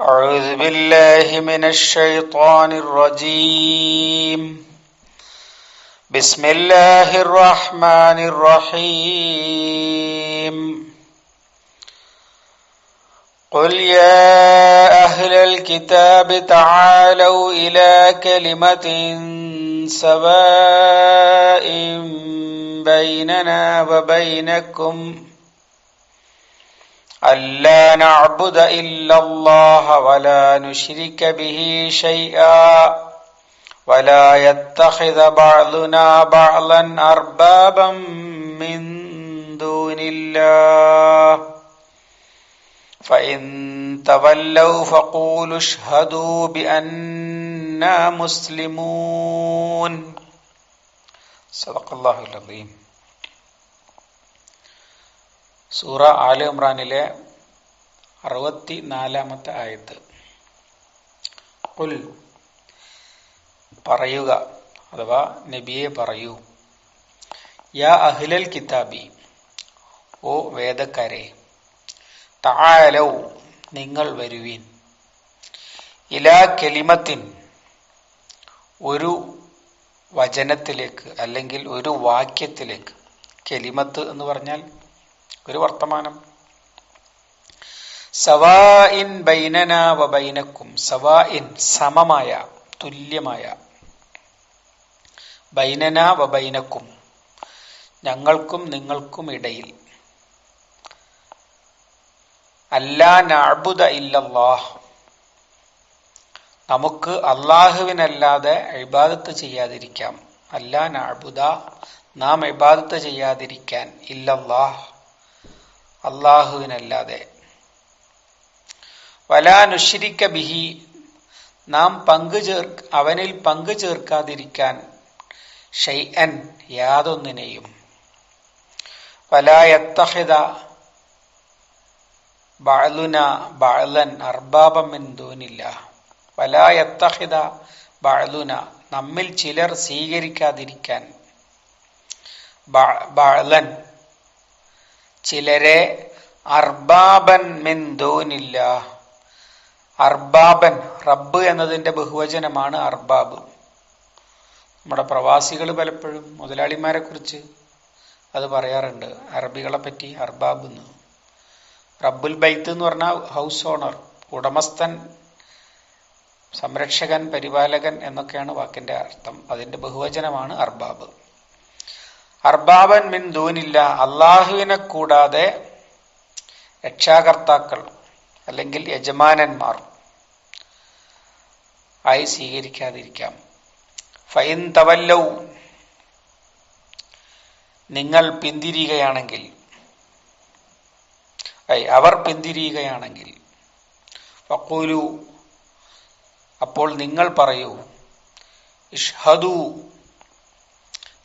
أعوذ بالله من الشيطان الرجيم. بسم الله الرحمن الرحيم. قل يا أهل الكتاب تعالوا إلى كلمة سواء بيننا وبينكم ألا نعبد إلا الله ولا نشرك به شيئا ولا يتخذ بعضنا بعضا أربابا من دون الله. فإن تولوا فقولوا اشهدوا بأننا مسلمون. صدق الله العظيم. സൂറ all ഇമ്രാനിലെ അറുപത്തി നാലാമത്തെ ആയത്ത് പറയുക അഥവാ നബിയെ പറയൂ. യാ അഹ്ലൽ കിതാബി ഓ വേദക്കാരെ താലൗ നിങ്ങൾ വരുവീൻ. ഇലാ കെലിമത്തിൻ ഒരു വചനത്തിലേക്ക് അല്ലെങ്കിൽ ഒരു വാക്യത്തിലേക്ക്. കെലിമത്ത് എന്ന് പറഞ്ഞാൽ ഒരു വർത്തമാനം. സവാഇൻ ബൈനന വ ബൈനക്കും സവാഇൻ സമമായ തുല്യമായ. ബൈനന വ ബൈനക്കും ഞങ്ങൾക്കും നിങ്ങൾക്കും ഇടയിൽ. അല്ലാ നഅബുദ ഇല്ലല്ലാഹ് നമുക്ക് അള്ളാഹുവിനല്ലാതെ ഇബാദത്ത് ചെയ്യാതിരിക്കാം. അല്ലാ നഅബുദ നാം ഇബാദത്ത് ചെയ്യാതിരിക്കാൻ ഇല്ലല്ലാഹ്. അള്ളാഹുവിനല്ലാതെ. വലാ നുഷിരിക്ക ബിഹി. നാം പങ്കു ചേർ അവനിൽ പങ്കു ചേർക്കാതിരിക്കാൻ ഷൈഅൻ യാതൊന്നിനെയും. വലായത്തഹിത ബാലുന ബഅലൻ അർബാബം ദൂനില്ല വലായത്തഹിത ബാലുന നമ്മിൽ ചിലർ സ്വീകരിക്കാതിരിക്കാൻ ബഅലൻ ചിലരെ അർബാബൻ മിൻ ദൂനില്ല അർബാബൻ റബ്ബ് എന്നതിന്റെ ബഹുവചനമാണ് അർബാബ്. നമ്മുടെ പ്രവാസികൾ പലപ്പോഴും മുതലാളിമാരെ കുറിച്ച് അത് പറയാറുണ്ട്. അറബികളെ പറ്റി അർബാബ് എന്ന്. റബ്ബുൽ ബൈത്ത് എന്ന് പറഞ്ഞാൽ ഹൗസ് ഓണർ ഉടമസ്ഥൻ സംരക്ഷകൻ പരിപാലകൻ എന്നൊക്കെയാണ് വാക്കിന്റെ അർത്ഥം. അതിന്റെ ബഹുവചനമാണ് അർബാബ്. അർബാബൻ മിൻ ദൂനില്ല അള്ളാഹുവിനെ കൂടാതെ രക്ഷാകർത്താക്കൾ അല്ലെങ്കിൽ യജമാനന്മാർ ആയി സ്വീകരിക്കാതിരിക്കാം. ഫൈൻ തവല്ലൗ നിങ്ങൾ പിന്തിരിയുകയാണെങ്കിൽ അവർ പിന്തിരിയുകയാണെങ്കിൽ അപ്പോൾ നിങ്ങൾ പറയൂ ഇഷ്ഹദു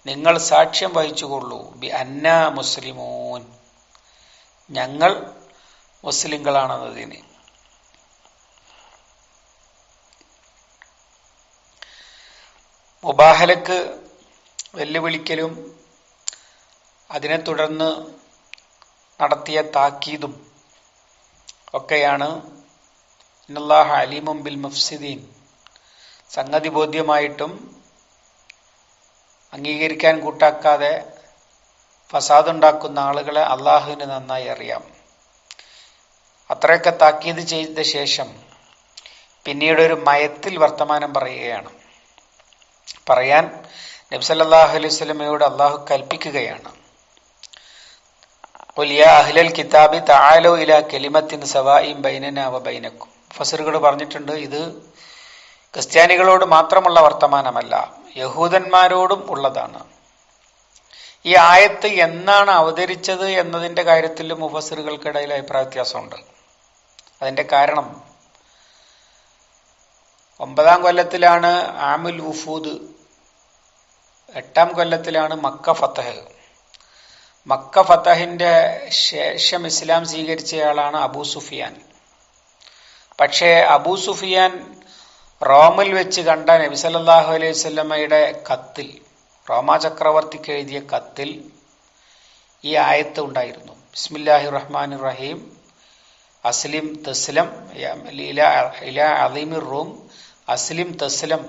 നിങ്ങൾ സാക്ഷ്യം വഹിച്ചുകൊള്ളൂ. ബി അന്ന മുസ്ലിമോൻ. ഞങ്ങൾ മുസ്ലിങ്ങളാണെന്നതിന് മുബാഹലക്ക് വെല്ലുവിളിക്കലും അതിനെ തുടർന്ന് നടത്തിയ താക്കീതും ഒക്കെയാണ് ഇന്നല്ലാഹ അലീമും ബിൽ മുഫ്സിദീൻ. സംഗതി ബോധ്യമായിട്ടും അംഗീകരിക്കാൻ കൂട്ടാക്കാതെ ഫസാദ് ഉണ്ടാക്കുന്ന ആളുകളെ അള്ളാഹുവിന് നന്നായി അറിയാം. അത്രയൊക്കെ താക്കീത് ചെയ്ത ശേഷം പിന്നീട് ഒരു മയത്തിൽ വർത്തമാനം പറയുകയാണ്. പറയാൻ നബ്സല്ലാഹു അലൈഹി സ്വലമയോട് അള്ളാഹു കൽപ്പിക്കുകയാണ്. അഹ്ലൽ കിതാബി താലോ ഇല കെലിമത്തിൻ സവായും ബൈനന വ ബൈനക്കും. ഫസറുകൾ പറഞ്ഞിട്ടുണ്ട് ഇത് ക്രിസ്ത്യാനികളോട് മാത്രമുള്ള വർത്തമാനമല്ല യഹൂദന്മാരോടും ഉള്ളതാണ്. ഈ ആയത്ത് എന്നാണ് അവതരിച്ചത് എന്നതിന്റെ കാര്യത്തിൽ മുഫസറുകൾക്കിടയിൽ അഭിപ്രായ വ്യത്യാസമുണ്ട്. അതിന്റെ കാരണം ഒമ്പതാം കൊല്ലത്തിലാണ് ആമുൽ ഉഫൂദ് എട്ടാം കൊല്ലത്തിലാണ് മക്ക ഫത്തഹ് മക്ക ഫത്തഹിന്റെ ശേഷം ഇസ്ലാം സ്വീകരിച്ചയാളാണ് അബൂ സുഫിയാൻ. പക്ഷേ അബൂ സുഫിയാൻ റോമിൽ വെച്ച് കണ്ട നബി സല്ലല്ലാഹു അലൈഹി സ്വല്ലമ്മയുടെ കത്തിൽ റോമാ ചക്രവർത്തിക്ക് എഴുതിയ കത്തിൽ ഈ ആയത്ത് ഉണ്ടായിരുന്നു. ബിസ്മില്ലാഹി റഹ്മാൻ റഹീം. അസ്ലിം തസ്ലം ഇല അലീമിർ റൂം. അസ്ലിം തസ്ലം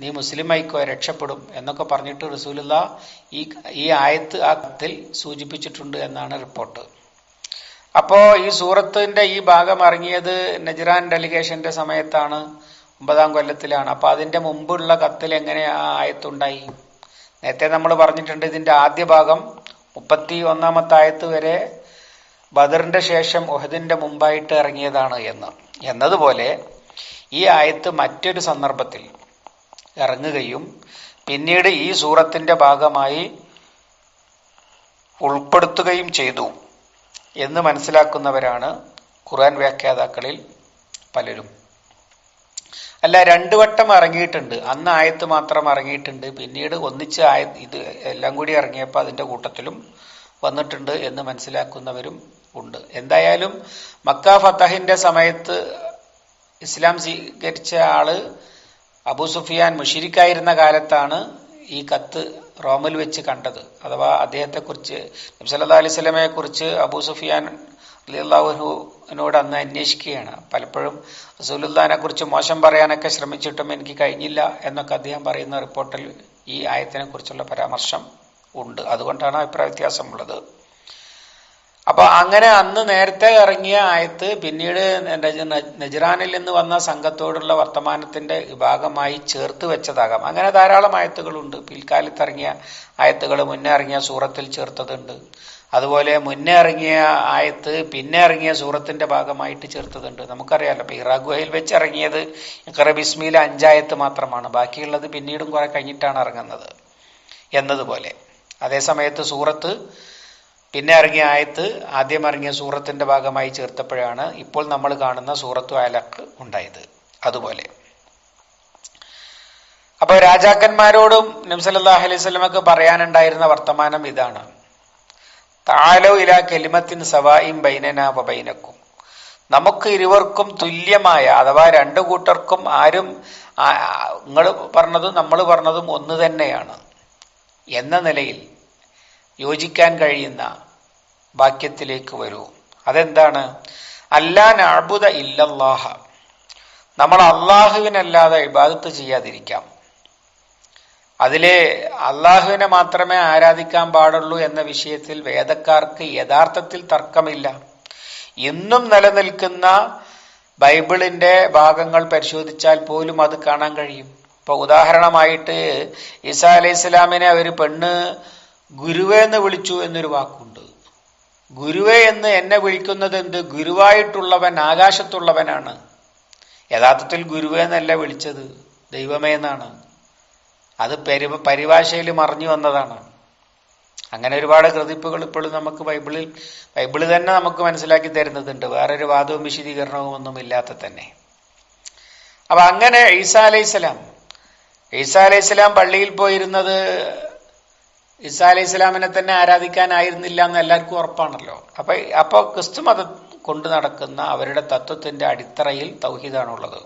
നീ മുസ്ലിം ആയിക്കോ രക്ഷപ്പെടും എന്നൊക്കെ പറഞ്ഞിട്ട് റസൂലുള്ള ഈ ഈ ആയത്ത് ആ കത്തിൽ സൂചിപ്പിച്ചിട്ടുണ്ട് എന്നാണ് റിപ്പോർട്ട്. അപ്പോൾ ഈ സൂറത്തിന്റെ ഈ ഭാഗം ഇറങ്ങിയത് നജ്റാൻ ഡെലിഗേഷന്റെ സമയത്താണ്. ഒമ്പതാം കൊല്ലത്തിലാണ്. അപ്പൊ അതിന്റെ മുമ്പുള്ള കത്തിൽ എങ്ങനെ ആ ആയത്തുണ്ടായി? നേരത്തെ നമ്മൾ പറഞ്ഞിട്ടുണ്ട് ഇതിന്റെ ആദ്യ ഭാഗം മുപ്പത്തി ഒന്നാമത്തെ ആയത്ത് വരെ ബദറിന്റെ ശേഷം ഒഹദിന്റെ മുമ്പായിട്ട് ഇറങ്ങിയതാണ് എന്ന്. എന്നതുപോലെ ഈ ആയത്ത് മറ്റൊരു സന്ദർഭത്തിൽ ഇറങ്ങുകയും പിന്നീട് ഈ സൂറത്തിന്റെ ഭാഗമായി ഉൾപ്പെടുത്തുകയും ചെയ്തു എന്ന് മനസ്സിലാക്കുന്നവരാണ് ഖുർആൻ വ്യാഖ്യാതാക്കളിൽ പലരും. അല്ല രണ്ടു വട്ടം ഇറങ്ങിയിട്ടുണ്ട്. അന്ന് ആയത്ത് മാത്രം ഇറങ്ങിയിട്ടുണ്ട്. പിന്നീട് ഒന്നിച്ച് ആയ ഇത് എല്ലാം കൂടി ഇറങ്ങിയപ്പോൾ അതിന്റെ കൂട്ടത്തിലും വന്നിട്ടുണ്ട് എന്ന് മനസ്സിലാക്കുന്നവരും ഉണ്ട്. എന്തായാലും മക്ക ഫത്തഹിന്റെ സമയത്ത് ഇസ്ലാം സ്വീകരിച്ച ആൾ അബു സുഫിയാൻ മുഷിരിക്കായിരുന്ന കാലത്താണ് ഈ കത്ത് റോമിൽ വെച്ച് കണ്ടത്. അഥവാ അദ്ദേഹത്തെക്കുറിച്ച് നബ്സല്ലാ അലൈഹി സ്വലമയെ കുറിച്ച് അബൂ സുഫിയാൻ അലിയുള്ളാഹുവിനോട് അന്ന് അന്വേഷിക്കുകയാണ്. പലപ്പോഴും റസൂലുല്ലാനെ കുറിച്ച് മോശം പറയാനൊക്കെ ശ്രമിച്ചിട്ടും എനിക്ക് കഴിഞ്ഞില്ല എന്നൊക്കെ അദ്ദേഹം പറയുന്ന റിപ്പോർട്ടിൽ ഈ ആയത്തിനെ കുറിച്ചുള്ള പരാമർശം ഉണ്ട്. അതുകൊണ്ടാണ് അഭിപ്രായ വ്യത്യാസമുള്ളത് അപ്പൊ അങ്ങനെ അന്ന് നേരത്തെ ഇറങ്ങിയ ആയത്ത് പിന്നീട് നജ്റാനിൽ നിന്ന് വന്ന സംഘത്തോടുള്ള വർത്തമാനത്തിന്റെ വിഭാഗമായി ചേർത്ത് വെച്ചതാകാം. അങ്ങനെ ധാരാളം ആയത്തുകളുണ്ട്. പിൽക്കാലത്ത് ഇറങ്ങിയ ആയത്തുകൾ മുന്നേ ഇറങ്ങിയ സൂറത്തിൽ ചേർത്തതുണ്ട്. അതുപോലെ മുന്നേ ഇറങ്ങിയ ആയത്ത് പിന്നെ ഇറങ്ങിയ സൂറത്തിന്റെ ഭാഗമായിട്ട് ചേർത്തതുണ്ട്. നമുക്കറിയാലോ ഇപ്പൊ ഗുഹയിൽ വെച്ച് ഇറങ്ങിയത് ബിസ്മിയിലെ അഞ്ചായത്ത് മാത്രമാണ്. ബാക്കിയുള്ളത് പിന്നീടും കുറെ കഴിഞ്ഞിട്ടാണ് ഇറങ്ങുന്നത് എന്നതുപോലെ. അതേസമയത്ത് സൂറത്ത് പിന്നെ ഇറങ്ങിയ ആയത്ത് ആദ്യം ഇറങ്ങിയ സൂറത്തിന്റെ ഭാഗമായി ചേർത്തപ്പോഴാണ് ഇപ്പോൾ നമ്മൾ കാണുന്ന സൂറത്തു അലക്ക് ഉണ്ടായത്. അതുപോലെ. അപ്പോൾ രാജാക്കന്മാരോടും നബ്സല്ലാഹു അലൈഹി സ്വലമക്ക് പറയാനുണ്ടായിരുന്ന വർത്തമാനം ഇതാണ്. താലോ ഇല കെലിമത്തിൻ സവായും ബൈനന ബൈനക്കും. നമുക്ക് ഇരുവർക്കും തുല്യമായ അഥവാ രണ്ടു കൂട്ടർക്കും ആരും നിങ്ങൾ പറഞ്ഞതും നമ്മൾ പറഞ്ഞതും ഒന്ന് തന്നെയാണ്. എന്ന നിലയിൽ യോജിക്കാൻ കഴിയുന്ന വാക്യത്തിലേക്ക് വരൂ. അതെന്താണ്? അല്ലാൻ അഴുത ഇല്ലല്ലാഹ. നമ്മൾ അള്ളാഹുവിനല്ലാതെ ഇബാദത്ത് ചെയ്യാതിരിക്കാം. അതിലെ അള്ളാഹുവിനെ മാത്രമേ ആരാധിക്കാൻ പാടുള്ളൂ എന്ന വിഷയത്തിൽ വേദക്കാർക്ക് യഥാർത്ഥത്തിൽ തർക്കമില്ല. ഇന്നും നിലനിൽക്കുന്ന ബൈബിളിന്റെ ഭാഗങ്ങൾ പരിശോധിച്ചാൽ പോലും അത് കാണാൻ കഴിയും. ഇപ്പൊ ഉദാഹരണമായിട്ട് ഈസാ അലൈഹി ഇസ്ലാമിനെ ഒരു പെണ്ണ് ഗുരുവേ എന്ന് വിളിച്ചു എന്നൊരു വാക്കുണ്ട്. ഗുരുവേ എന്ന് എന്നെ വിളിക്കുന്നത് എന്ത്? ഗുരുവായിട്ടുള്ളവൻ ആകാശത്തുള്ളവനാണ്. യഥാർത്ഥത്തിൽ ഗുരുവേ എന്നല്ല വിളിച്ചത്. ദൈവമേ എന്നാണ്. അത് പരി പരിഭാഷയിൽ മറിഞ്ഞു വന്നതാണ്. അങ്ങനെ ഒരുപാട് കൃതിപ്പുകൾ ഇപ്പോഴും നമുക്ക് ബൈബിളിൽ ബൈബിൾ തന്നെ നമുക്ക് മനസ്സിലാക്കി തരുന്നതുണ്ട്. വേറൊരു വാദവും വിശദീകരണവും ഒന്നും ഇല്ലാത്ത തന്നെ. അപ്പൊ അങ്ങനെ ഈസാ അലൈഹിസ്സലാം ഈസാ അലൈഹിസ്സലാം പള്ളിയിൽ പോയിരുന്നത് ഈസാ അലൈഹി സ്വലാമിനെ തന്നെ ആരാധിക്കാനായിരുന്നില്ല എന്ന് എല്ലാവർക്കും ഉറപ്പാണല്ലോ. അപ്പൊ അപ്പോൾ ക്രിസ്തു മതം കൊണ്ടു നടക്കുന്ന അവരുടെ തത്വത്തിന്റെ അടിത്തറയിൽ തൗഹീദാണുള്ളത്.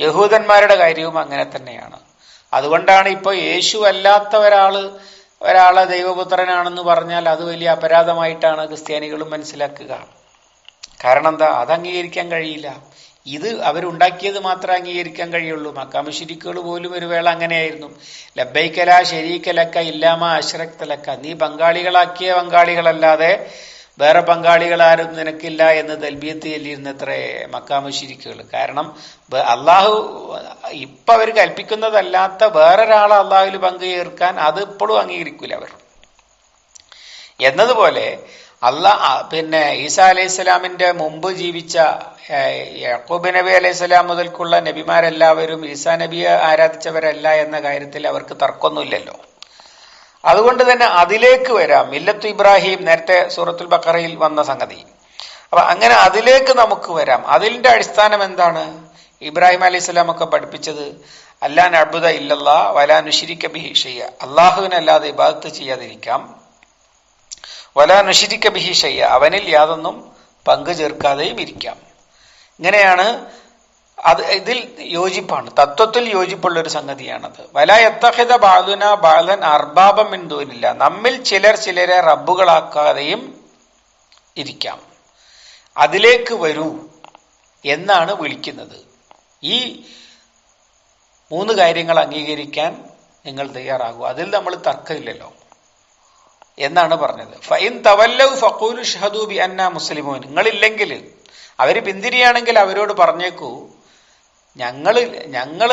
യഹൂദന്മാരുടെ കാര്യവും അങ്ങനെ തന്നെയാണ്. അതുകൊണ്ടാണ് ഇപ്പൊ യേശു അല്ലാത്ത ഒരാൾ ഒരാളെ ദൈവപുത്രനാണെന്ന് പറഞ്ഞാൽ അത് വലിയ അപരാധമായിട്ടാണ് ക്രിസ്ത്യാനികൾ മനസ്സിലാക്കുക. കാരണം എന്താ? അത് അംഗീകരിക്കാൻ കഴിയില്ല. ഇത് അവരുണ്ടാക്കിയത് മാത്രമേ അംഗീകരിക്കാൻ കഴിയുള്ളൂ. മക്കാമശിരിക്കുകൾ പോലും ഒരു വേള അങ്ങനെയായിരുന്നു. ലബൈക്കല ശരീക്കലക്ക ഇല്ലാമ അശ്രക്തലക്ക. നീ പങ്കാളികളാക്കിയ പങ്കാളികളല്ലാതെ വേറെ പങ്കാളികളാരും നിനക്കില്ല എന്ന് തൽബിയത്ത് ചൊല്ലിയിരുന്നത്രേ മക്കാമശിരിക്കുകൾ. കാരണം അള്ളാഹു ഇപ്പൊ അവർ കൽപ്പിക്കുന്നതല്ലാത്ത വേറൊരാളെ അള്ളാഹുവിൽ പങ്കു ചേർക്കാൻ അത് ഇപ്പോഴും അംഗീകരിക്കൂല അവർ. എന്നതുപോലെ അള്ളാഹ് പിന്നെ ഈസാ അലൈഹി സ്വലാമിന്റെ മുമ്പ് ജീവിച്ച യാക്കൂബ് നബി അലൈഹി സ്വലാം മുതൽക്കുള്ള നബിമാരെല്ലാവരും ഈസാ നബിയെ ആരാധിച്ചവരല്ല എന്ന കാര്യത്തിൽ അവർക്ക് തർക്കമൊന്നുമില്ലല്ലോ. അതുകൊണ്ട് തന്നെ അതിലേക്ക് വരാം. മില്ലത്ത് ഇബ്രാഹിം നേരത്തെ സൂറത്തുൽ ബക്കറയിൽ വന്ന സംഗതി. അപ്പൊ അങ്ങനെ അതിലേക്ക് നമുക്ക് വരാം. അതിന്റെ അടിസ്ഥാനം എന്താണ്? ഇബ്രാഹിം അലൈഹി സ്വലാം ഒക്കെ പഠിപ്പിച്ചത് അല്ലാൻ അബുദ ഇല്ലല്ലാ വലാ നുഷിരിക്ക ബിഹി ഷയ്യ അള്ളാഹുവിനല്ലാതെ ഇബാദത്ത് ചെയ്യാതിരിക്കാം. വലാ നുഷിരിക്ക ബിഹി ഷയ്യ അവനിൽ യാതൊന്നും പങ്കു ചേർക്കാതെയും ഇരിക്കാം. ഇങ്ങനെയാണ് അത് ഇതിൽ യോജിപ്പാണ്. തത്വത്തിൽ യോജിപ്പുള്ള ഒരു സംഗതിയാണത്. വല എത്തഹിത ബാലുന ബാലൻ അർബാബം എന്തോന്നില്ല നമ്മിൽ ചിലർ ചിലരെ റബ്ബുകളാക്കാതെയും ഇരിക്കാം. അതിലേക്ക് വരൂ എന്നാണ് വിളിക്കുന്നത്. ഈ മൂന്ന് കാര്യങ്ങൾ അംഗീകരിക്കാൻ നിങ്ങൾ തയ്യാറാകൂ. അതിൽ നമ്മൾ തർക്കമില്ലല്ലോ എന്നാണ് പറഞ്ഞത്. ഫൈൻ തവല്ലു ഫക്കൂലു ഷഹദു ബി അന്ന മുസ്ലിമോ നിങ്ങളില്ലെങ്കിൽ അവർ പിന്തിരിയാണെങ്കിൽ അവരോട് പറഞ്ഞേക്കൂ ഞങ്ങൾ ഞങ്ങൾ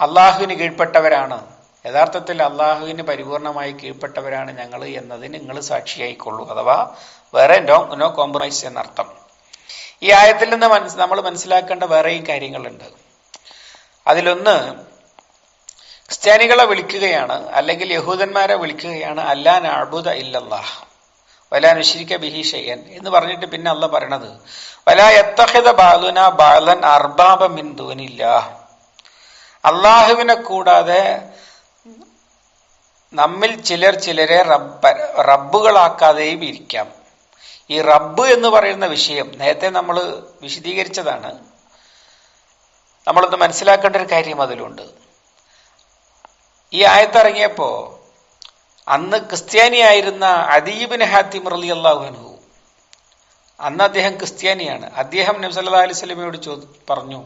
അള്ളാഹുവിന് കീഴ്പ്പെട്ടവരാണ്. യഥാർത്ഥത്തിൽ അള്ളാഹുവിന് പരിപൂർണമായി കീഴ്പ്പെട്ടവരാണ് ഞങ്ങൾ എന്നതിന് നിങ്ങൾ സാക്ഷിയായിക്കൊള്ളൂ. അഥവാ വേറെ നോ നോ കോംപ്രമൈസ് എന്നർത്ഥം. ഈ ആയത്തിൽ നിന്ന് മനസ് നമ്മൾ മനസ്സിലാക്കേണ്ട വേറെയും കാര്യങ്ങളുണ്ട്. അതിലൊന്ന് ക്രിസ്ത്യാനികളെ വിളിക്കുകയാണ് അല്ലെങ്കിൽ യഹൂദന്മാരെ വിളിക്കുകയാണ് അല്ലാൻ അഴുത ഇല്ലല്ലാഹ്. വലാ നുഷിരിക്ക ബിഹി എന്ന് പറഞ്ഞിട്ട് പിന്നെ അല്ല പറയണത്. വലാ എത്തഹിത ബാലുന ബാലൻ അർബാബ മിൻ ദൂനില്ല അള്ളാഹുവിനെ കൂടാതെ നമ്മിൽ ചിലർ ചിലരെ റബ്ബ റബ്ബുകളാക്കാതെയും ഇരിക്കാം. ഈ റബ്ബ് എന്ന് പറയുന്ന വിഷയം നേരത്തെ നമ്മൾ വിശദീകരിച്ചതാണ്. നമ്മളൊന്ന് മനസ്സിലാക്കേണ്ട ഒരു കാര്യം അതിലുണ്ട്. ഈ ആയത്തിറങ്ങിയപ്പോ അന്ന് ക്രിസ്ത്യാനിയായിരുന്ന അദീബിൻ ഹാത്തിം റലി അള്ളാഹുനു അന്ന് അദ്ദേഹം ക്രിസ്ത്യാനിയാണ്. അദ്ദേഹം നബ്സല്ലാ അലൈഹി സ്വലമയോട് ചോദി പറഞ്ഞു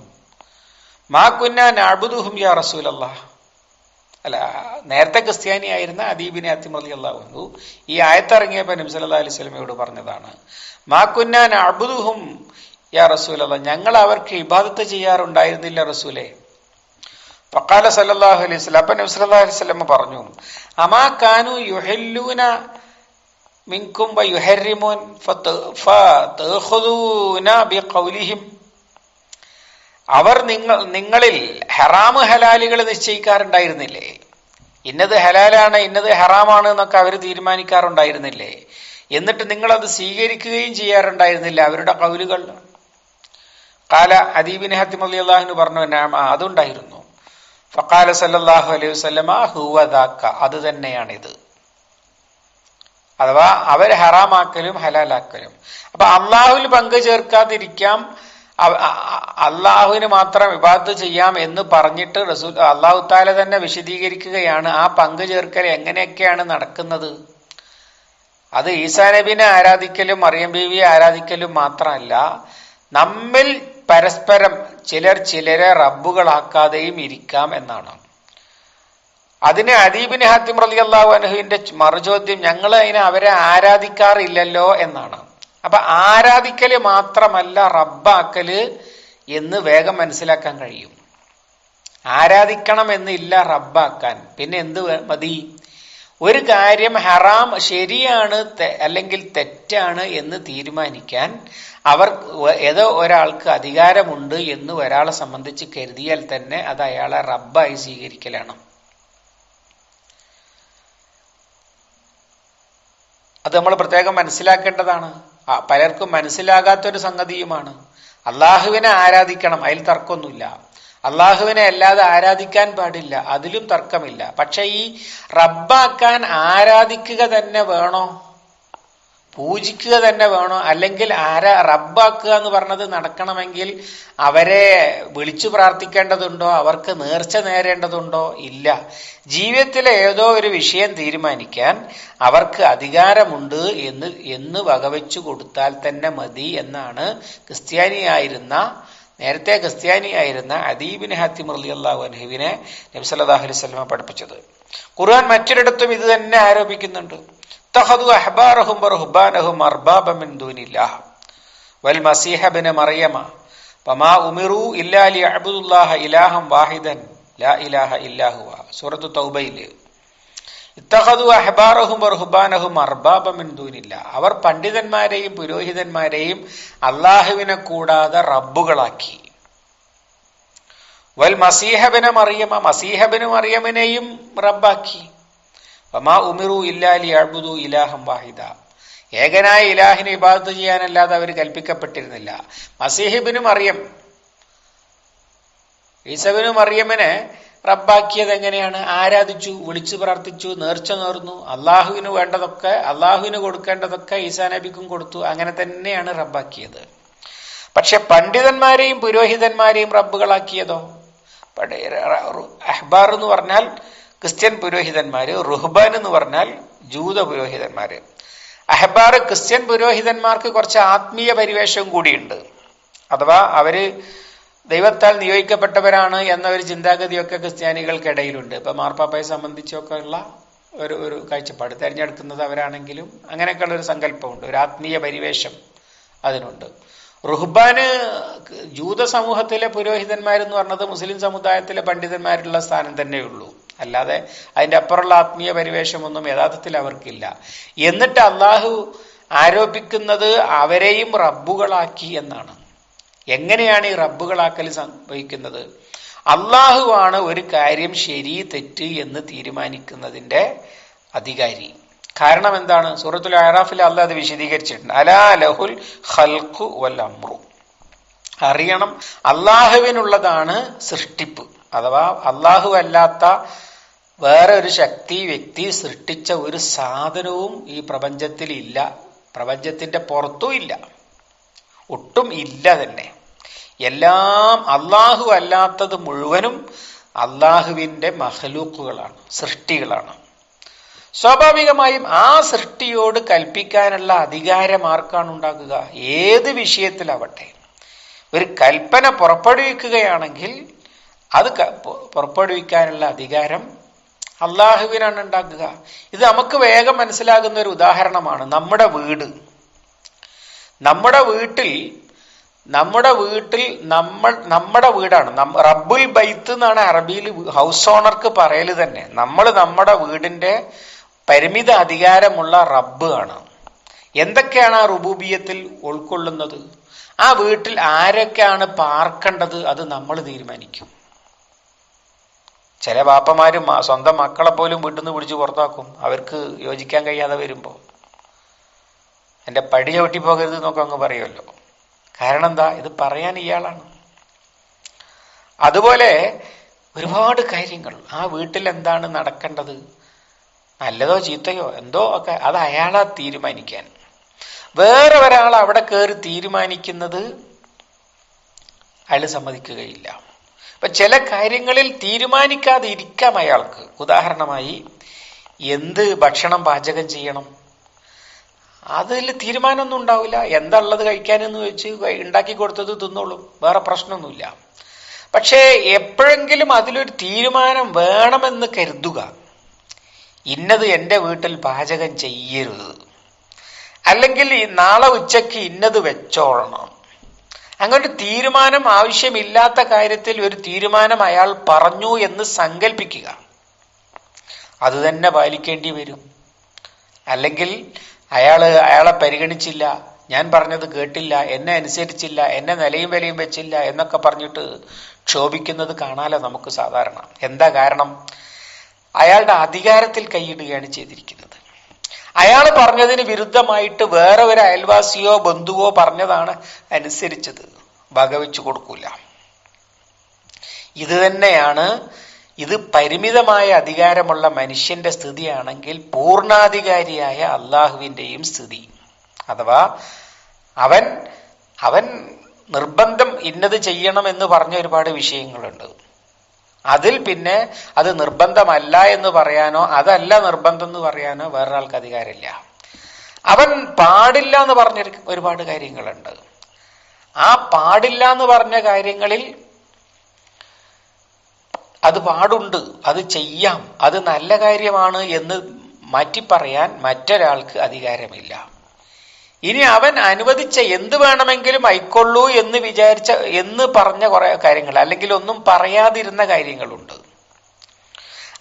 മാ കുന്ന നാബുദുഹും യാ റസൂൽ അള്ളാഹ് അല്ല നേരത്തെ ക്രിസ്ത്യാനിയായിരുന്ന അദീബിനെ ഹാത്തിം റലി അള്ളാഹുനു ഈ ആയത്തിറങ്ങിയപ്പോ നബ്സല്ലാ അലൈഹി സ്വലമയോട് പറഞ്ഞതാണ് മാ നാബുദുഹും യാ അള്ളാഹ് ഞങ്ങൾ അവർക്ക് ഇബാദത്ത് ചെയ്യാറുണ്ടായിരുന്നില്ല റസൂലേ. ഫക്കാല സല്ലല്ലാഹു അലൈഹി വസല്ലം. അപ്പൊ നബി സല്ലല്ലാഹു അലൈഹി വസല്ലം പറഞ്ഞു അമാ കാനു യുഹല്ലൂന യുഹർരിമൂൻ ഫതഖുദൂന ബിഖൗലിഹിം. അവർ നിങ്ങൾ നിങ്ങളിൽ ഹറാമ് ഹലാലുകൾ നിശ്ചയിക്കാറുണ്ടായിരുന്നില്ലേ? ഇന്നത് ഹലാലാണ് ഇന്നത് ഹറാമാണ് എന്നൊക്കെ അവർ തീരുമാനിക്കാറുണ്ടായിരുന്നില്ലേ? എന്നിട്ട് നിങ്ങൾ അത് സ്വീകരിക്കുകയും ചെയ്യാറുണ്ടായിരുന്നില്ല അവരുടെ കൗലുകൾ. കാല അദീബിൻ ഹത്തിമലി അള്ളാഹിന് പറഞ്ഞു അതുണ്ടായിരുന്നു. ഫക്കാല സല്ലാഹു അലൈഹി വസ്ലമ ഹുവദാക്ക അത് തന്നെയാണിത്. അഥവാ അവർ ഹറാമാക്കലും ഹലാലാക്കലും. അപ്പൊ അള്ളാഹുവിൽ പങ്കു ചേർക്കാതിരിക്കാം അള്ളാഹുവിന് മാത്രം വിവാദത്ത് ചെയ്യാം എന്ന് പറഞ്ഞിട്ട് റസൂൽ അള്ളാഹു താല തന്നെ വിശദീകരിക്കുകയാണ് ആ പങ്കു ചേർക്കൽ എങ്ങനെയൊക്കെയാണ് നടക്കുന്നത്? അത് ഈസാ നബിനെ ആരാധിക്കലും മറിയം ബീവിയെ ആരാധിക്കലും മാത്രമല്ല നമ്മിൽ പരസ്പരം ചിലർ ചിലരെ റബ്ബുകളാക്കാതെയും ഇരിക്കാം എന്നാണ്. അതിന് അദീബിന് ഹാത്തിം റലി അള്ളാഹു അനുഹുവിന്റെ മറുചോദ്യം ഞങ്ങൾ അതിനെ അവരെ ആരാധിക്കാറില്ലല്ലോ എന്നാണ്. അപ്പൊ ആരാധിക്കൽ മാത്രമല്ല റബ്ബാക്കൽ എന്ന് വേഗം മനസ്സിലാക്കാൻ കഴിയും. ആരാധിക്കണം എന്നില്ല റബ്ബാക്കാൻ. പിന്നെ എന്ത് മതി? ഒരു കാര്യം ഹറാം ശരിയാണ് അല്ലെങ്കിൽ തെറ്റാണ് എന്ന് തീരുമാനിക്കാൻ അവർ ഏതോ ഒരാൾക്ക് അധികാരമുണ്ട് എന്ന് ഒരാളെ സംബന്ധിച്ച് കരുതിയാൽ തന്നെ അത് അയാളെ റബ്ബായി സ്വീകരിക്കലാണ്. അത് നമ്മൾ പ്രത്യേകം മനസ്സിലാക്കേണ്ടതാണ്. പലർക്കും മനസ്സിലാകാത്തൊരു സംഗതിയുമാണ്. അള്ളാഹുവിനെ ആരാധിക്കണം അതിൽ തർക്കമൊന്നുമില്ല. അള്ളാഹുവിനെ അല്ലാതെ ആരാധിക്കാൻ പാടില്ല. അതിലും തർക്കമില്ല. പക്ഷെ ഈ റബ്ബാക്കാൻ ആരാധിക്കുക തന്നെ വേണോ? പൂജിക്കുക തന്നെ വേണോ? അല്ലെങ്കിൽ ആരാ റബ്ബാക്കുക എന്ന് പറഞ്ഞത് നടക്കണമെങ്കിൽ അവരെ വിളിച്ചു പ്രാർത്ഥിക്കേണ്ടതുണ്ടോ? അവർക്ക് നേർച്ച നേരേണ്ടതുണ്ടോ? ഇല്ല. ജീവിതത്തിലെ ഏതോ ഒരു വിഷയം തീരുമാനിക്കാൻ അവർക്ക് അധികാരമുണ്ട് എന്ന് എന്ന് വകവെച്ചു കൊടുത്താൽ തന്നെ മതി എന്നാണ് ക്രിസ്ത്യാനിയായിരുന്ന നേരത്തെ ക്രിസ്ത്യാനിയായിരുന്ന അദീബിന് ഹാത്തിം അലി അള്ളാഹു നബി സല്ലല്ലാഹു അലൈഹി സ്വലമ പഠിപ്പിച്ചത്. ഖുർആൻ മറ്റൊരിടത്തും ഇത് തന്നെ ആരോപിക്കുന്നുണ്ട്. തഖദു അഹ്ബാറഹും വൽ മറിയമ. ഉമിറു വാഹിദൻ. ലാ ഇലാഹ ഇല്ലാ ഹുവ സൂറത്തു തൗബയിൽ ഇത്തഹദു അഹ്ബാറഹും റുഹ്ബാനഹും അർബാബ മിൻ ദൂനില്ല. അവർ പണ്ഡിതന്മാരെയും പുരോഹിതന്മാരെയും അള്ളാഹുവിനെ കൂടാതെ റബ്ബുകളാക്കി. വൽ മസീഹബിനെ മറിയമ മസീഹബിന് മറിയമിനെയും റബ്ബാക്കി. വമാ ഉമിറു ഇല്ലാലി അഴുതു ഇലാഹം വാഹിദ. ഏകനായ ഇലാഹിനെ ഇബാദത്ത് ചെയ്യാനല്ലാതെ അവർ കൽപ്പിക്കപ്പെട്ടിരുന്നില്ല. മസീഹിബിന് മറിയം ഈസബിന് മറിയമിനെ റബ്ബാക്കിയത് എങ്ങനെയാണ്? ആരാധിച്ചു വിളിച്ചു പ്രാർത്ഥിച്ചു നേർച്ച നേർന്നു അള്ളാഹുവിന് വേണ്ടതൊക്കെ അള്ളാഹുവിന് കൊടുക്കേണ്ടതൊക്കെ ഈസാ നബിക്കും കൊടുത്തു അങ്ങനെ തന്നെയാണ് റബ്ബാക്കിയത്. പക്ഷെ പണ്ഡിതന്മാരെയും പുരോഹിതന്മാരെയും റബ്ബുകളാക്കിയതോ? അഹ്ബാർ എന്ന് പറഞ്ഞാൽ ക്രിസ്ത്യൻ പുരോഹിതന്മാര് റുഹ്ബാൻ എന്ന് പറഞ്ഞാൽ ജൂത പുരോഹിതന്മാര്. അഹ്ബാർ ക്രിസ്ത്യൻ പുരോഹിതന്മാർക്ക് കുറച്ച് ആത്മീയ പരിവേഷം കൂടിയുണ്ട്. അഥവാ അവർ ദൈവത്താൽ നിയോഗിക്കപ്പെട്ടവരാണ് എന്ന ഒരു ചിന്താഗതിയൊക്കെ ക്രിസ്ത്യാനികൾക്കിടയിലുണ്ട്. ഇപ്പൊ മാർപ്പാപ്പയെ സംബന്ധിച്ചൊക്കെ ഉള്ള ഒരു ഒരു കാഴ്ചപ്പാട്. തിരഞ്ഞെടുക്കുന്നത് അവരാണെങ്കിലും അങ്ങനെയൊക്കെയുള്ള ഒരു സങ്കല്പമുണ്ട്. ഒരു ആത്മീയ പരിവേഷം അതിനുണ്ട്. റുഹ്ബാന് ജൂത സമൂഹത്തിലെ പുരോഹിതന്മാരെന്ന് പറഞ്ഞത് മുസ്ലിം സമുദായത്തിലെ പണ്ഡിതന്മാരുള്ള സ്ഥാനം തന്നെയുള്ളൂ. അല്ലാതെ അതിന്റെ അപ്പുറമുള്ള ആത്മീയ പരിവേഷമൊന്നും യഥാർത്ഥത്തിൽ അവർക്കില്ല. എന്നിട്ട് അള്ളാഹു ആരോപിക്കുന്നത് അവരെയും റബ്ബുകളാക്കി എന്നാണ്. എങ്ങനെയാണ് ഈ റബ്ബുകളാക്കൽ സംഭവിക്കുന്നത്? അള്ളാഹുവാണ് ഒരു കാര്യം ശരി തെറ്റ് എന്ന് തീരുമാനിക്കുന്നതിന്റെ അധികാരി. കാരണം എന്താണ്? സൂറത്തുൽ അറാഫിൽ അല്ല അത് വിശദീകരിച്ചിട്ടുണ്ട്. അലാ ലഹുൽ ഹൽഖു വൽ അമ്രു അറിയണം അള്ളാഹുവിനുള്ളതാണ് സൃഷ്ടിപ്പ്. അഥവാ അള്ളാഹു അല്ലാത്ത വേറെ ഒരു ശക്തി വ്യക്തി സൃഷ്ടിച്ച ഒരു സാധനവും ഈ പ്രപഞ്ചത്തിൽ ഇല്ല. പ്രപഞ്ചത്തിന്റെ പുറത്തും ഇല്ല. ഒട്ടും ഇല്ല തന്നെ. എല്ലാം അള്ളാഹു അല്ലാത്തത് മുഴുവനും അള്ളാഹുവിന്റെ മഹലൂക്കുകളാണ് സൃഷ്ടികളാണ്. സ്വാഭാവികമായും ആ സൃഷ്ടിയോട് കൽപ്പിക്കാനുള്ള അധികാരം ആർക്കാണ് ഉണ്ടാക്കുക ഏത് വിഷയത്തിലാവട്ടെ. ഒരു കൽപ്പന പുറപ്പെടുവിക്കുകയാണെങ്കിൽ അത് പുറപ്പെടുവിക്കാനുള്ള അധികാരം അള്ളാഹുവിനാണ് ഉണ്ടാക്കുക ഇത് നമുക്ക് വേഗം മനസ്സിലാകുന്ന ഒരു ഉദാഹരണമാണ് നമ്മുടെ വീട്. നമ്മുടെ വീട്ടിൽ നമ്മുടെ വീട്ടിൽ നമ്മൾ നമ്മുടെ വീടാണ്. റബ്ബുൽ ബൈത്ത് എന്നാണ് അറബിയിൽ ഹൗസ് ഓണർക്ക് പറയൽ തന്നെ. നമ്മൾ നമ്മുടെ വീടിന്റെ പരിമിത അധികാരമുള്ള റബ്ബ് ആണ്. എന്തൊക്കെയാണ് ആ റുബൂബിയത്തിൽ ഉൾക്കൊള്ളുന്നത്? ആ വീട്ടിൽ ആരൊക്കെയാണ് പാർക്കേണ്ടത്? അത് നമ്മൾ തീരുമാനിക്കും. ചില ബാപ്പമാരും സ്വന്തം മക്കളെ പോലും വീട്ടിൽ നിന്ന് പിടിച്ച് പുറത്താക്കും. അവർക്ക് യോജിക്കാൻ കഴിയാതെ വരുമ്പോ എന്റെ പടി ചവിട്ടി പോകരുത് എന്നൊക്കെ അങ്ങ് പറയുമല്ലോ. കാരണം എന്താ? ഇത് പറയാൻ ഇയാളാണ്. അതുപോലെ ഒരുപാട് കാര്യങ്ങൾ. ആ വീട്ടിൽ എന്താണ് നടക്കേണ്ടത്? നല്ലതോ ചീത്തയോ? എന്തോ ഒക്കെ. അത് അയാളാ തീരുമാനിക്കാൻ. വേറെ ഒരാൾ അവിടെ കയറി തീരുമാനിക്കുന്നത് അയാൾ സമ്മതിക്കുകയില്ല. അപ്പൊ ചില കാര്യങ്ങളിൽ തീരുമാനിക്കാതെ ഇരിക്കാം അയാൾക്ക്. ഉദാഹരണമായി എന്ത് ഭക്ഷണം പാചകം ചെയ്യണം? അതിൽ തീരുമാനമൊന്നും ഉണ്ടാവില്ല. എന്താ ഉള്ളത് കഴിക്കാനെന്ന് വെച്ച് ഉണ്ടാക്കി കൊടുത്തത് തിന്നോളും. വേറെ പ്രശ്നമൊന്നുമില്ല. പക്ഷേ എപ്പോഴെങ്കിലും അതിലൊരു തീരുമാനം വേണമെന്ന് കരുതുക. ഇന്നത് എന്റെ വീട്ടിൽ പാചകം ചെയ്യരുത്. അല്ലെങ്കിൽ നാളെ ഉച്ചയ്ക്ക് ഇന്നത് വെച്ചോളണം. അങ്ങനെ ഒരു തീരുമാനം ആവശ്യമില്ലാത്ത കാര്യത്തിൽ ഒരു തീരുമാനം അയാൾ പറഞ്ഞു എന്ന് സങ്കല്പിക്കുക അത് തന്നെ പാലിക്കേണ്ടി വരും. അല്ലെങ്കിൽ അയാൾ അയാളെ പരിഗണിച്ചില്ല. ഞാൻ പറഞ്ഞത് കേട്ടില്ല. എന്നെ അനുസരിച്ചില്ല. എന്നെ നിലയും വിലയും വെച്ചില്ല എന്നൊക്കെ പറഞ്ഞിട്ട് ക്ഷോഭിക്കുന്നത് കാണാലോ നമുക്ക് സാധാരണ. എന്താ കാരണം? അയാളുടെ അധികാരത്തിൽ കൈയിടുകയാണ് ചെയ്തിരിക്കുന്നത്. അയാൾ പറഞ്ഞതിന് വിരുദ്ധമായിട്ട് വേറെ ഒരു അയൽവാസിയോ ബന്ധുവോ പറഞ്ഞതാണ് അനുസരിച്ചത്. വകവെച്ചു കൊടുക്കൂല. ഇത് തന്നെയാണ് ഇത് പരിമിതമായ അധികാരമുള്ള മനുഷ്യന്റെ സ്ഥിതിയാണെങ്കിൽ പൂർണാധികാരിയായ അള്ളാഹുവിന്റെയും സ്ഥിതി. അഥവാ അവൻ അവൻ നിർബന്ധം ഇന്നത് ചെയ്യണം എന്ന് പറഞ്ഞ ഒരുപാട് വിഷയങ്ങളുണ്ട്. അതിൽ പിന്നെ അത് നിർബന്ധമല്ല എന്ന് പറയാനോ അതല്ല നിർബന്ധം എന്ന് പറയാനോ വേറൊരാൾക്ക് അധികാരമില്ല. അവൻ പാടില്ല എന്ന് പറഞ്ഞ ഒരുപാട് കാര്യങ്ങളുണ്ട്. ആ പാടില്ല എന്ന് പറഞ്ഞ കാര്യങ്ങളിൽ അത് പാടുണ്ട് അത് ചെയ്യാം അത് നല്ല കാര്യമാണ് എന്ന് മാറ്റി പറയാൻ മറ്റൊരാൾക്ക് അധികാരമില്ല. ഇനി അവൻ അനുവദിച്ച എന്ത് വേണമെങ്കിലും ആയിക്കൊള്ളൂ എന്ന് വിചാരിച്ച എന്ന് പറഞ്ഞ കുറെ കാര്യങ്ങൾ അല്ലെങ്കിൽ ഒന്നും പറയാതിരുന്ന കാര്യങ്ങളുണ്ട്.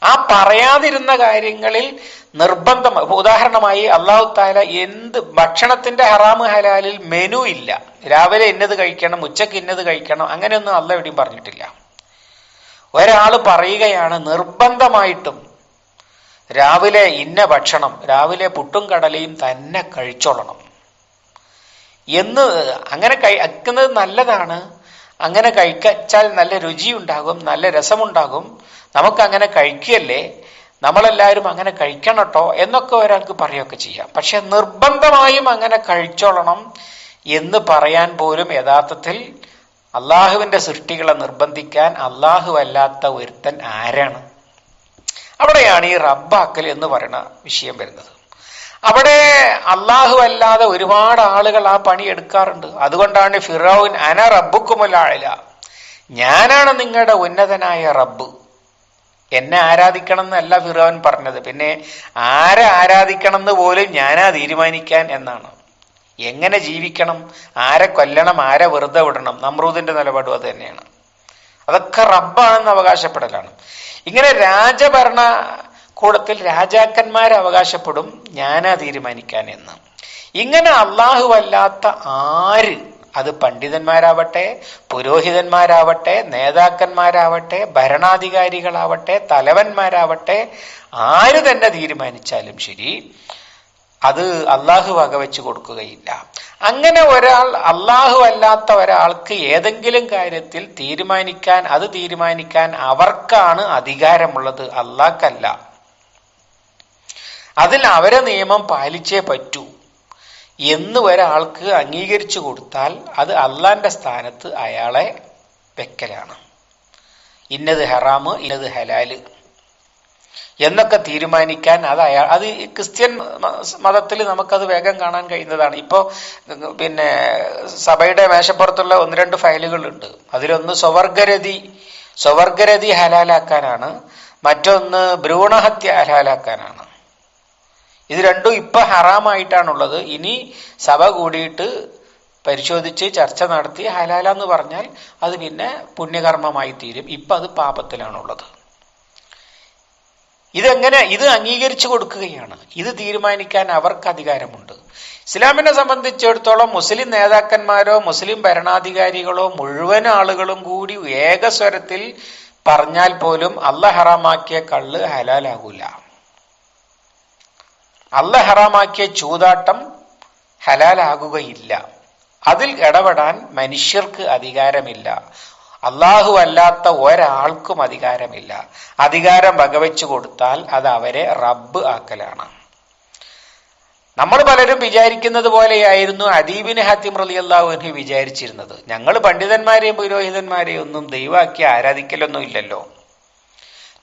ആ പറയാതിരുന്ന കാര്യങ്ങളിൽ നിർബന്ധം ഉദാഹരണമായി അള്ളാഹു താല എന്ത് ഭക്ഷണത്തിന്റെ ഹറാമ് ഹലാലിൽ മെനു ഇല്ല. രാവിലെ ഇന്നത് കഴിക്കണം ഉച്ചയ്ക്ക് ഇന്നത് കഴിക്കണം അങ്ങനെയൊന്നും അല്ല എവിടെയും പറഞ്ഞിട്ടില്ല. ഒരാൾ പറയുകയാണ് നിർബന്ധമായിട്ടും രാവിലെ ഇന്ന ഭക്ഷണം രാവിലെ പുട്ടും കടലയും തന്നെ കഴിച്ചോളണം. എന്ന് അങ്ങനെ കഴിക്കുന്നത് നല്ലതാണ്. അങ്ങനെ കഴിച്ചാൽ നല്ല രുചിയുണ്ടാകും നല്ല രസമുണ്ടാകും. നമുക്ക് അങ്ങനെ കഴിക്കുകയല്ലേ? നമ്മളെല്ലാവരും അങ്ങനെ കഴിക്കണട്ടോ എന്നൊക്കെ ഒരാൾക്ക് പറയുകയൊക്കെ ചെയ്യാം. പക്ഷെ നിർബന്ധമായും അങ്ങനെ കഴിച്ചോളണം എന്ന് പറയാൻ പോലും യഥാർത്ഥത്തിൽ അള്ളാഹുവിന്റെ സൃഷ്ടികളെ നിർബന്ധിക്കാൻ അള്ളാഹു അല്ലാത്ത ഒരുത്തൻ ആരാണ്? അവിടെയാണ് ഈ റബ്ബാക്കൽ എന്ന് പറയുന്ന വിഷയം വരുന്നത്. അവിടെ അള്ളാഹു അല്ലാതെ ഒരുപാട് ആളുകൾ ആ പണി എടുക്കാറുണ്ട്. അതുകൊണ്ടാണ് ഫിറൌൻ അന റബ്ബുക്കുമുലാഴില ഞാനാണ് നിങ്ങളുടെ ഉന്നതനായ റബ്ബ്. എന്നെ ആരാധിക്കണം എന്നല്ല ഫിറോൻ പറഞ്ഞത്. പിന്നെ ആരെ ആരാധിക്കണം എന്ന് പോലും ഞാനാ തീരുമാനിക്കാൻ എന്നാണ്. എങ്ങനെ ജീവിക്കണം? ആരെ കൊല്ലണം? ആരെ വെറുതെ വിടണം? നമ്രൂദിന്റെ നിലപാടും അത് തന്നെയാണ്. അതൊക്കെ റബ്ബാണെന്ന് അവകാശപ്പെടലാണ്. ഇങ്ങനെ രാജഭരണ കൂടത്തിൽ രാജാക്കന്മാർ അവകാശപ്പെടും ഞാനാ തീരുമാനിക്കാൻ എന്ന്. ഇങ്ങനെ അള്ളാഹു അല്ലാത്ത ആര്? അത് പണ്ഡിതന്മാരാവട്ടെ പുരോഹിതന്മാരാവട്ടെ നേതാക്കന്മാരാവട്ടെ ഭരണാധികാരികളാവട്ടെ തലവന്മാരാവട്ടെ ആര് തന്നെ തീരുമാനിച്ചാലും ശരി അത് അള്ളാഹു വകവെച്ച് കൊടുക്കുകയില്ല. അങ്ങനെ ഒരാൾ അള്ളാഹു അല്ലാത്ത ഒരാൾക്ക് ഏതെങ്കിലും കാര്യത്തിൽ തീരുമാനിക്കാൻ അത് തീരുമാനിക്കാൻ അവർക്കാണ് അധികാരമുള്ളത്. അള്ളാഹ്ക്കല്ല അതിൽ അവരെ നിയമം പാലിച്ചേ പറ്റൂ. എന്ന് ഒരാൾക്ക് അംഗീകരിച്ചു കൊടുത്താൽ അത് അള്ളാന്റെ സ്ഥാനത്ത് അയാളെ വെക്കലാണ്. ഇന്നത് ഹറാമ് ഇന്നത് ഹലാൽ. എന്നൊക്കെ തീരുമാനിക്കാൻ അത് അയാൾ അത് ക്രിസ്ത്യൻ മതത്തിൽ നമുക്കത് വേഗം കാണാൻ കഴിയുന്നതാണ്. ഇപ്പോൾ പിന്നെ സഭയുടെ മേശപ്പുറത്തുള്ള ഒന്ന് രണ്ട് ഫയലുകളുണ്ട്. അതിലൊന്ന് സ്വവർഗരതി സ്വവർഗരതി ഹലാലാക്കാനാണ്. മറ്റൊന്ന് ഭ്രൂണഹത്യ ഹലാലാക്കാനാണ്. ഇത് രണ്ടും ഇപ്പൊ ഹറാമായിട്ടാണുള്ളത്. ഇനി സഭ കൂടിയിട്ട് പരിശോധിച്ച് ചർച്ച നടത്തി ഹലാല എന്ന് പറഞ്ഞാൽ അത് പിന്നെ പുണ്യകർമ്മമായി തീരും. ഇപ്പൊ അത് പാപത്തിലാണുള്ളത്. ഇതെങ്ങനെ? ഇത് അംഗീകരിച്ചു കൊടുക്കുകയാണ്. ഇത് തീരുമാനിക്കാൻ അവർക്ക് അധികാരമുണ്ട്. ഇസ്ലാമിനെ സംബന്ധിച്ചിടത്തോളം മുസ്ലിം നേതാക്കന്മാരോ മുസ്ലിം ഭരണാധികാരികളോ മുഴുവൻ ആളുകളും കൂടി ഏകസ്വരത്തിൽ പറഞ്ഞാൽ പോലും അല്ല ഹറാമാക്കിയ കള്ള് ഹലാലാകൂല. അല്ല ഹറാമാക്കിയ ചൂതാട്ടം ഹലാലാകുകയില്ല. അതിൽ ഇടപെടാൻ മനുഷ്യർക്ക് അധികാരമില്ല. അള്ളാഹു അല്ലാത്ത ഒരാൾക്കും അധികാരമില്ല. അധികാരം വകവെച്ചു കൊടുത്താൽ അത് അവരെ റബ്ബ് ആക്കലാണ്. നമ്മൾ പലരും വിചാരിക്കുന്നത് പോലെയായിരുന്നു അദീബിന് ഹത്തിം റലി അള്ളാഹുവിന് വിചാരിച്ചിരുന്നത്. ഞങ്ങൾ പണ്ഡിതന്മാരെയും പുരോഹിതന്മാരെയും ഒന്നും ദൈവാക്കി ആരാധിക്കലൊന്നും ഇല്ലല്ലോ.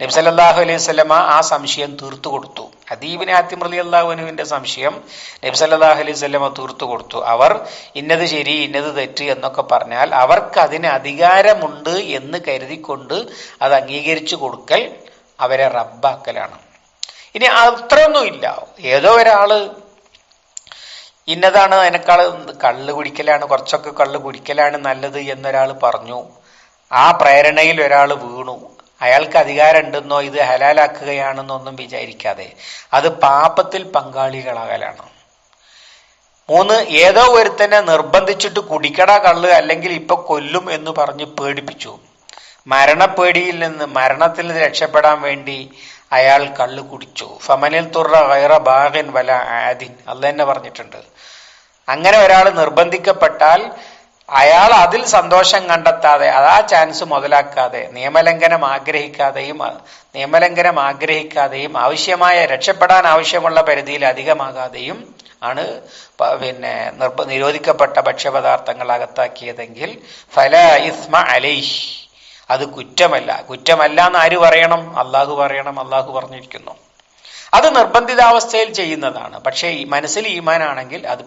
നബ്സല്ലാഹു അലൈഹി സ്വലമ ആ സംശയം തീർത്തു കൊടുത്തു. അദീബിന് ആത്തിം അലി അള്ളാഹുനുവിന്റെ സംശയം നബി നബ്സല്ലാഹു അലൈഹി സ്വലമ തീർത്തു കൊടുത്തു. അവർ ഇന്നത് ശരി ഇന്നത് തെറ്റ് എന്നൊക്കെ പറഞ്ഞാൽ അവർക്ക് അതിന് അധികാരമുണ്ട് എന്ന് കരുതിക്കൊണ്ട് അത് അംഗീകരിച്ചു കൊടുക്കൽ അവരെ റബ്ബാക്കലാണ്. ഇനി അത്രയൊന്നുമില്ല ഏതോ ഒരാൾ ഇന്നതാണ് അതിനേക്കാൾ കള്ള് കുടിക്കലാണ് കുറച്ചൊക്കെ കള്ള് കുടിക്കലാണ് നല്ലത് എന്നൊരാൾ പറഞ്ഞു. ആ പ്രേരണയിൽ ഒരാൾ വീണു. അയാൾക്ക് അധികാരം ഉണ്ടെന്നോ ഇത് ഹലാലാക്കുകയാണെന്നോ ഒന്നും വിചാരിക്കാതെ. അത് പാപത്തിൽ പങ്കാളികളാകലാണ്. മൂന്ന് ഏതോ ഒരുത്തനെ നിർബന്ധിച്ചിട്ട് കുടിക്കട കള്ള് അല്ലെങ്കിൽ ഇപ്പൊ കൊല്ലും എന്ന് പറഞ്ഞ് പേടിപ്പിച്ചു. മരണപ്പേടിയിൽ നിന്ന് മരണത്തിൽ നിന്ന് രക്ഷപ്പെടാൻ വേണ്ടി അയാൾ കള്ള് കുടിച്ചു. ഫമനിൽ തുറ വൈറ ബാഗിൻ വല ആദിൻ അല്ല തന്നെ പറഞ്ഞിട്ടുണ്ട്. അങ്ങനെ ഒരാൾ നിർബന്ധിക്കപ്പെട്ടാൽ അയാൾ അതിൽ സന്തോഷം കണ്ടെത്താതെ അത് ചാൻസ് മുതലാക്കാതെ നിയമലംഘനം ആഗ്രഹിക്കാതെയും നിയമലംഘനം ആഗ്രഹിക്കാതെയും ആവശ്യമായ രക്ഷപ്പെടാൻ ആവശ്യമുള്ള പരിധിയിൽ അധികമാകാതെയും ആണ് പിന്നെ നിർബ നിരോധിക്കപ്പെട്ട ഭക്ഷ്യപദാർത്ഥങ്ങൾ അകത്താക്കിയതെങ്കിൽ ഫല ഇസ്മ അലൈഹ്. അത് കുറ്റമല്ല. കുറ്റമല്ല എന്ന് ആര് പറയണം? അള്ളാഹു പറയണം. അള്ളാഹു പറഞ്ഞിരിക്കുന്നു. അത് നിർബന്ധിതാവസ്ഥയിൽ ചെയ്യുന്നതാണ്. പക്ഷേ ഈ മനസ്സിൽ ഈമാനാണെങ്കിൽ അത്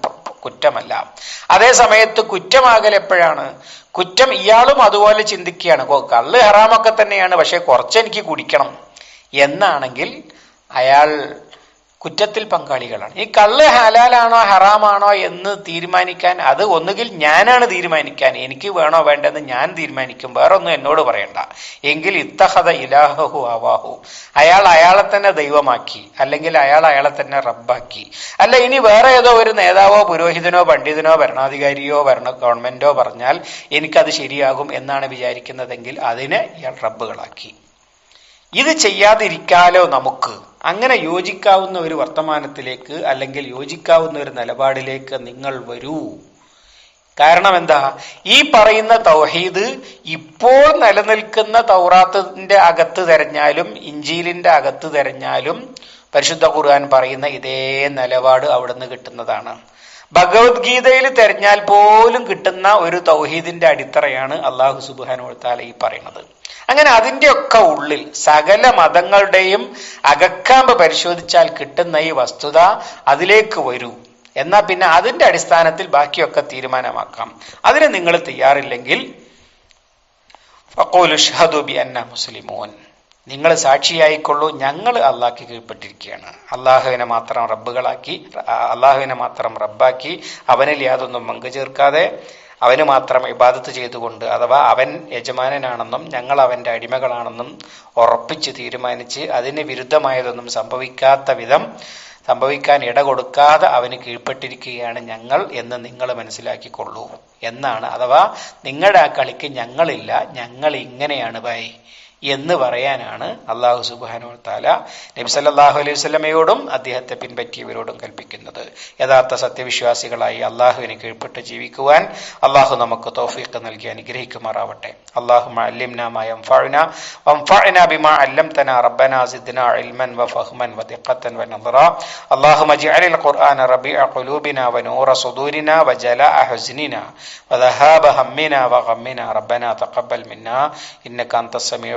കുറ്റമല്ല. അതേ സമയത്ത് കുറ്റമാകൽ എപ്പോഴാണ്? കുറ്റം ഇയാളും അതുപോലെ ചിന്തിക്കുകയാണ്. കള്ള് ഹറാമൊക്കെ തന്നെയാണ്. പക്ഷെ കുറച്ചെനിക്ക് കുടിക്കണം. എന്നാണെങ്കിൽ അയാൾ കുറ്റത്തിൽ പങ്കാളികളാണ്. ഈ കള്ള് ഹലാലാണോ ഹറാമാണോ എന്ന് തീരുമാനിക്കാൻ അത് ഒന്നുകിൽ ഞാനാണ് തീരുമാനിക്കാൻ എനിക്ക് വേണോ വേണ്ടെന്ന് ഞാൻ തീരുമാനിക്കും വേറൊന്നും എന്നോട് പറയണ്ട. എങ്കിൽ ഇത്തഹത ഇലാഹു അവാഹു. അയാൾ അയാളെ തന്നെ ദൈവമാക്കി അല്ലെങ്കിൽ അയാൾ അയാളെ തന്നെ റബ്ബാക്കി. അല്ല ഇനി വേറെ ഏതോ ഒരു നേതാവോ പുരോഹിതനോ പണ്ഡിതനോ ഭരണാധികാരിയോ ഭരണ ഗവൺമെന്റോ പറഞ്ഞാൽ എനിക്കത് ശരിയാകും എന്നാണ് വിചാരിക്കുന്നതെങ്കിൽ അതിനെ ഇയാൾ റബ്ബുകളാക്കി. ഇത് ചെയ്യാതിരിക്കാലോ നമുക്ക്? അങ്ങനെ യോജിക്കാവുന്ന ഒരു വർത്തമാനത്തിലേക്ക് അല്ലെങ്കിൽ യോജിക്കാവുന്ന ഒരു നിലപാടിലേക്ക് നിങ്ങൾ വരൂ. കാരണം എന്താ? ഈ പറയുന്ന തൗഹീദ് ഇപ്പോൾ നിലനിൽക്കുന്ന തൗറാത്തിന്റെ അകത്ത് തെരഞ്ഞാലും ഇഞ്ചീലിന്റെ അകത്ത് തെരഞ്ഞാലും പരിശുദ്ധ ഖുർആൻ പറയുന്ന ഇതേ നിലപാട് അവിടുന്ന് കിട്ടുന്നതാണ്. ഭഗവത്ഗീതയിൽ തെരഞ്ഞാൽ പോലും കിട്ടുന്ന ഒരു തൗഹീദിന്റെ അടിത്തറയാണ് അള്ളാഹു സുബാനുത്താല ഈ പറയുന്നത്. അങ്ങനെ അതിന്റെയൊക്കെ ഉള്ളിൽ സകല മതങ്ങളുടെയും അകക്കാമ്പ് പരിശോധിച്ചാൽ കിട്ടുന്ന ഈ വസ്തുത അതിലേക്ക് വരൂ. എന്നാ പിന്നെ അതിന്റെ അടിസ്ഥാനത്തിൽ ബാക്കിയൊക്കെ തീരുമാനമാക്കാം. അതിന് നിങ്ങൾ തയ്യാറില്ലെങ്കിൽ ബി അന്ന മുസ്ലിമോൻ. നിങ്ങൾ സാക്ഷിയായിക്കൊള്ളൂ. ഞങ്ങൾ അള്ളാഹ്ക്ക് കീഴ്പ്പെട്ടിരിക്കുകയാണ്. അള്ളാഹുവിനെ മാത്രം റബ്ബുകളാക്കി അള്ളാഹുവിനെ മാത്രം റബ്ബാക്കി അവനിൽ യാതൊന്നും പങ്കു ചേർക്കാതെ അവന് മാത്രം ഇബാദത്ത് ചെയ്തുകൊണ്ട് അഥവാ അവൻ യജമാനനാണെന്നും ഞങ്ങൾ അവന്റെ അടിമകളാണെന്നും ഉറപ്പിച്ച് തീരുമാനിച്ച് അതിന് വിരുദ്ധമായതൊന്നും സംഭവിക്കാത്ത വിധം സംഭവിക്കാൻ ഇട കൊടുക്കാതെ അവന് കീഴ്പ്പെട്ടിരിക്കുകയാണ് ഞങ്ങൾ എന്ന് നിങ്ങൾ മനസ്സിലാക്കിക്കൊള്ളൂ. എന്നാണ്. അഥവാ നിങ്ങളുടെ ആ കളിക്ക് ഞങ്ങളില്ല ഞങ്ങൾ ഇങ്ങനെയാണ് ബൈ എന്ന് പറയാനാണ് അള്ളാഹു സുബാനു താല നബി സല്ലല്ലാഹു അലൈഹി വസല്ലമയോടും അദ്ദേഹത്തെ പിൻപറ്റിയവരോടും കൽപ്പിക്കുന്നത് യഥാർത്ഥ സത്യവിശ്വാസികളായി അള്ളാഹുവിനെ കീഴ്പ്പെട്ട് ജീവിക്കുവാൻ അള്ളാഹു നമുക്ക് തൗഫീഖ് നൽകി അനുഗ്രഹിക്കുമാറാവട്ടെ അള്ളാഹു وانفعنا بما علمتنا ربنا زدنا علما وفهما ودقة ونظرا اللهم اجعل القرآن ربيع قلوبنا ونور صدورنا وجلاء حزننا وذهاب همنا وغمنا ربنا تقبل منا إنك أنت السميع